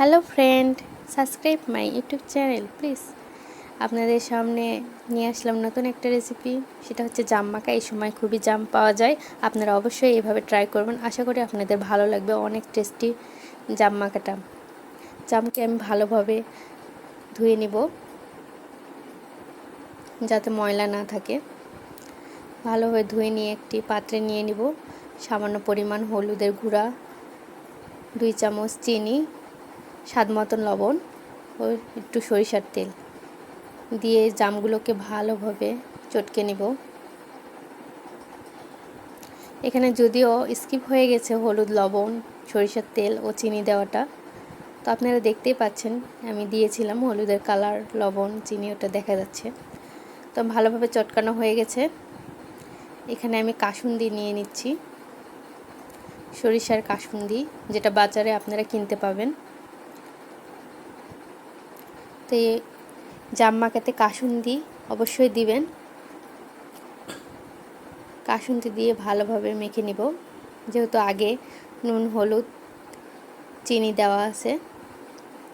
Hello friend, subscribe my YouTube channel, please. আপনাদের সামনে নিয়ে আসলাম নতুন একটা রেসিপি, সেটা হচ্ছে জাম মাখা। এই সময় খুবই জাম পাওয়া যায়, আপনারা অবশ্যই এভাবে ট্রাই করবেন। আশা করি আপনাদের ভালো লাগবে, অনেক টেস্টি জাম মাখাটা। জামকে আমি ভালোভাবে ধুয়ে নিব, যাতে ময়লা না থাকে। ভালোভাবে ধুয়ে নিয়ে একটি পাত্রে নিয়ে নিব। সামান্য পরিমাণ হলুদের গুঁড়া, দুই চামচ চিনি স্বাদ মতন লবণ ও একটু সরিষার তেল। দিয়ে জামগুলোকে ভালোভাবে চটকে নিব। এখানে যদিও স্কিপ হয়ে গেছে হলুদ, লবণ, সরিষার তেল ও চিনি দেওয়াটা। তো আপনারা দেখতেই পাচ্ছেন, আমি দিয়েছিলাম হলুদের কালার, লবণ, চিনি, ওটা দেখা যাচ্ছে। তো ভালোভাবে চটকানো হয়ে গেছে। এখানে আমি কাসুন্দি নিয়ে নিচ্ছি। সরিষার কাসুন্দি, যেটা বাজারে আপনারা কিনতে পাবেন। তো জাম মাখাতে কাসুন্দি অবশ্যই দিবেন। কাসুন্দি দিয়ে ভালোভাবে মেখে নিব। যেহেতু আগে নুন, হলুদ, চিনি দেওয়া আছে,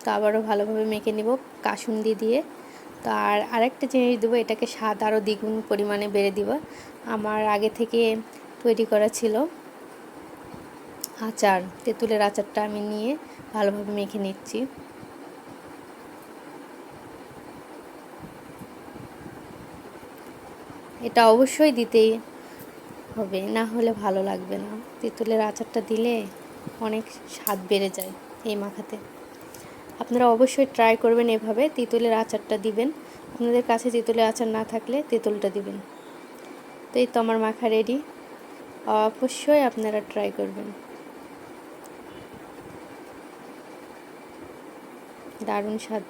তো আবারও ভালোভাবে মেখে নিব কাসুন্দি দিয়ে। তো আর আরেকটা জিনিস দেবো, এটাকে স্বাদ আরও দ্বিগুণ পরিমাণে বেড়ে দিব। আমার আগে থেকে তৈরি করা ছিল আচার, তেঁতুলের আচারটা আমি নিয়ে ভালোভাবে মেখে নিচ্ছি। এটা অবশ্যই দিতেই হবে, না হলে ভালো লাগবে না। তেঁতুলের আচারটা দিলে অনেক স্বাদ বেড়ে যায় এই মাখাতে। আপনারা অবশ্যই ট্রাই করবেন এভাবে, তেঁতুলের আচারটা দিবেন। আপনাদের কাছে তেঁতুলের আচার না থাকলে তেঁতুলটা দিবেন। তো এই তো আমার মাখা রেডি অবশ্যই আপনারা ট্রাই করবেন। দারুণ স্বাদ।